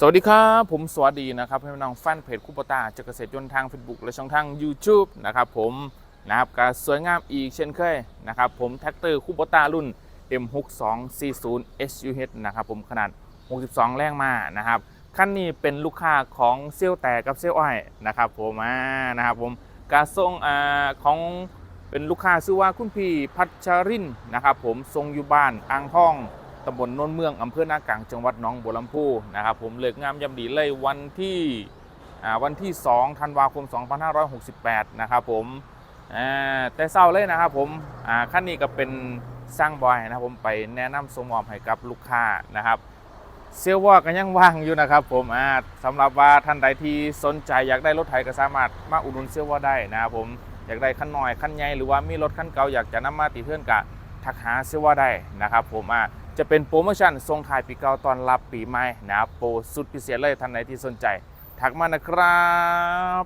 สวัสดีครับ ผมสวัสดีนะครับพี่น้องแฟนเพจคูปตาจากเกษตรยนต์ทาง Facebook และช่องทาง YouTube นะครับผมนะครับก็สวยงามอีกเช่นเคยนะครับผมแท็กเตอร์คูปตารุ่น M6240 SUH นะครับผมขนาด 62 แรงมานะครับคันนี้เป็นลูกค้าของเซี่ยวแต่กับเซี่ยวอ้อยนะครับผมอ่านะครับผมการส่งอ่าของเป็นลูกค้าชื่อว่าคุณพี่พัชรินนะครับผมทรงอยู่บ้านอ่างทอง ตำบลโนนเมืองอำเภอนากลางจังหวัดหนองบัวลำพูนะครับผมเลิกงามยำดีเลยวันที่วันที่ 2 ธันวาคม 2568 นะครับผมแต่เศร้าเลยนะครับผมขั้นนี้ก็เป็นสร้างบอยนะครับผมไปแนะนำส่งมอบให้กับลูกค้านะครับเซลวอก็ยังว่างอยู่นะครับผมสำหรับว่าท่านใดที่สนใจอยากได้รถไถก็สามารถมาอุดหนุนเซลวอได้นะครับผมอยากได้ขั้นน้อยขั้นใหญ่หรือว่ามีรถขั้นเก่าอยากจะนำมาติเพื่อนกะทักหาเซลวอได้นะครับผมอ่า จะเป็นโปรโมชั่นส่งท้ายปีเก่าตอนรับปีใหม่นะครับโปรสุดพิเศษเลยท่านไหนที่สนใจ ทักมานะครับ